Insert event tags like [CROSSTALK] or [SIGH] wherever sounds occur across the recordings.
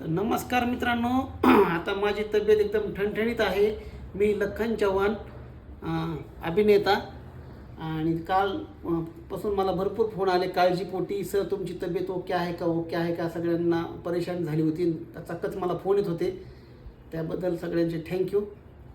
तर नमस्कार मित्रांनो [CLEARS THROAT] आता माझी तब्येत एकदम ठणठणीत आहे. मी लखन चव्हाण अभिनेता. आणि काल पासून मला भरपूर फोन आले काळजीपोटी सर तुमची तब्येत ओके आहे का? ओके आहे का? सगळ्यांना परेशान झाली होती. त्याचाकच मला फोन येत होते. त्याबद्दल सगळ्यांचे थँक्यू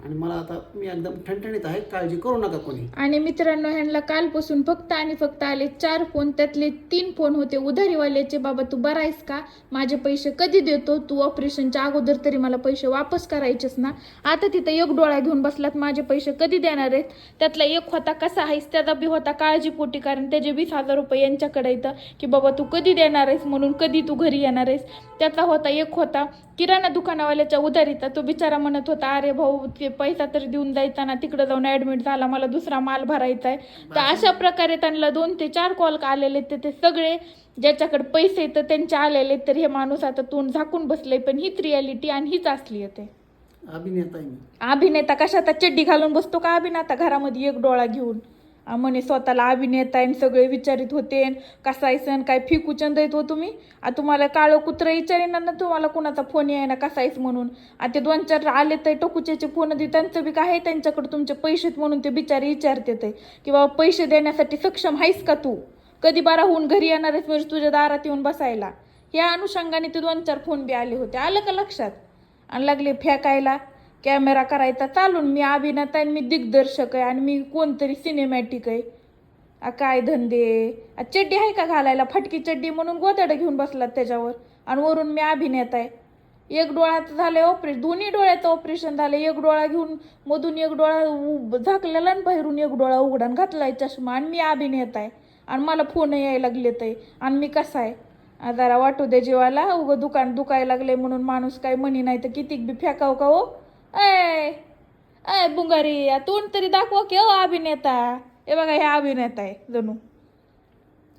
आणि मला आता मी एकदम ठणठणीत आहे काळजी करू नका कोणी. आणि मित्रांनो ह्यांना कालपासून फक्त आणि फक्त आले चार फोन त्यातले तीन फोन होते उधारीवाल्याचे बाबा तू बरा आहेस का? माझे पैसे कधी देतो? तू ऑपरेशनच्या अगोदर तरी मला पैसे वापस करायचेस ना? आता तिथं एक डोळा घेऊन बसलात माझे पैसे कधी देणार आहेत? त्यातला एक होता कसा आहेस? त्याचा बी होता काळजीपोटी कारण त्याचे वीस हजार रुपये यांच्याकडे येतं की बाबा तू कधी देणार आहेस? म्हणून कधी तू घरी येणार आहेस? त्याचा होता एक होता किराणा दुकानावाल्याच्या उधारीचा तो बिचारा म्हणत होता अरे भाऊ ते पैसा तरी देऊन द्यायचा ना तिकडं जाऊन ऍडमिट झाला मला दुसरा माल भरायचा आहे. तर अशा प्रकारे त्यांना दोन ते चार कॉल आलेले ते ते सगळे ज्याच्याकडे पैसे येतं त्यांचे आलेले तर हे माणूस आता तोंड झाकून बसले पण हीच रियालिटी आणि हीच असली येते अभिनेता अभिनेता कशात चड्डी घालून बसतो का अभिनेता? घरामध्ये एक डोळा घेऊन. म्हणे स्वतःला अभिनेता आहे आणि सगळे विचारित होते न कसा आहे सण काय फिकू चंद येत हो तुम्ही? आ तुम्हाला काळं कुत्रं विचारेना ना तुम्हाला कुणाचा फोन याय ना कसा आहेस म्हणून. आ ते दोन चार आले तर टोकुच्याचे फोन दे त्यांचं बी काय आहे? त्यांच्याकडे तुमचे पैसे म्हणून ते बिचारे विचारते ते. की बाबा पैसे देण्यासाठी सक्षम आहेस का तू? कधी बारा होऊन घरी येणार आहेस म्हणजे तुझ्या दारात येऊन बसायला? या अनुषंगाने ते दोन चार फोन बी आले होते. आलं का लक्षात? आणि लागले फेकायला. कॅमेरा करायचा चालून मी अभिनेता आहे आणि मी दिग्दर्शक आहे आणि मी कोणतरी सिनेमॅटिक आहे. आ काय धंदे? आ चड्डी आहे का घालायला? फटकी चड्डी म्हणून गोदडं घेऊन बसलात त्याच्यावर. आणि वरून मी अभिनेता आहे. एक डोळ्याचं झालं ऑपरेशन दोन्ही डोळ्याचं ऑपरेशन झालं. एक डोळा घेऊन मधून एक डोळा उ- झाकलेला आणि बाहेरून एक डोळा उघडून घातलाय चष्मा. आणि मी अभिनेता आहे. आणि मला फोन यायला लागलेत आहे. आणि मी कसा आहे? जरा वाटू दे जीवाला. उगं दुकान दुखायला लागले म्हणून माणूस काय म्हणी नाही तर कितीक बी फेकाव का हो? ऐ ऐ बुंगारी तोंड तरी दाखवा की हो अभिनेता. हे बघा हे अभिनेता आहे जणू.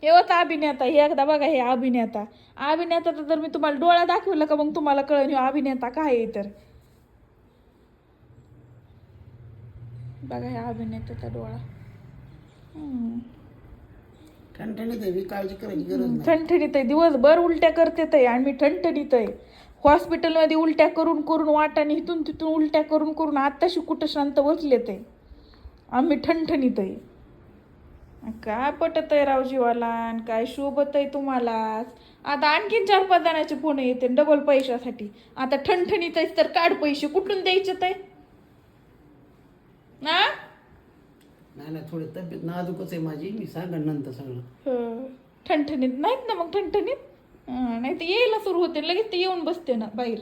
हे होता अभिनेता हे एकदा बघा हे अभिनेता. अभिनेता जर मी तुम्हाला डोळा दाखवला का मग तुम्हाला कळेल अभिनेता काय आहे तर बघा हे अभिनेत्याचा डोळा. ठणठणीत आहे काळजी करायची गरज ठणठणीत आहे दिवसभर उलट्या करते आणि मी ठणठणीत आहे. हॉस्पिटलमध्ये उलट्या करून करून वाटाने इथून तिथून उलट्या करून करून आत्ताशी कुठं शांत बसले ते? आम्ही ठणठणीत आहे. काय पटत आहे राव जीवाला आणि काय शोभत आहे तुम्हाला? आता आणखीन चार पाच जणांचे फोन येते डबल पैशासाठी. आता ठणठणीत आहेस तर काढ पैसे. कुठून द्यायचे ते? ना नाही नाही थोडी तब्येत नाजूकच आहे माझी. मी सांगेन नंतर सगळं. ठणठणीत नाहीत ना मग ठणठणीत? नाही तर यायला सुरू होते लगेच ते येऊन बसते ना बाहेर.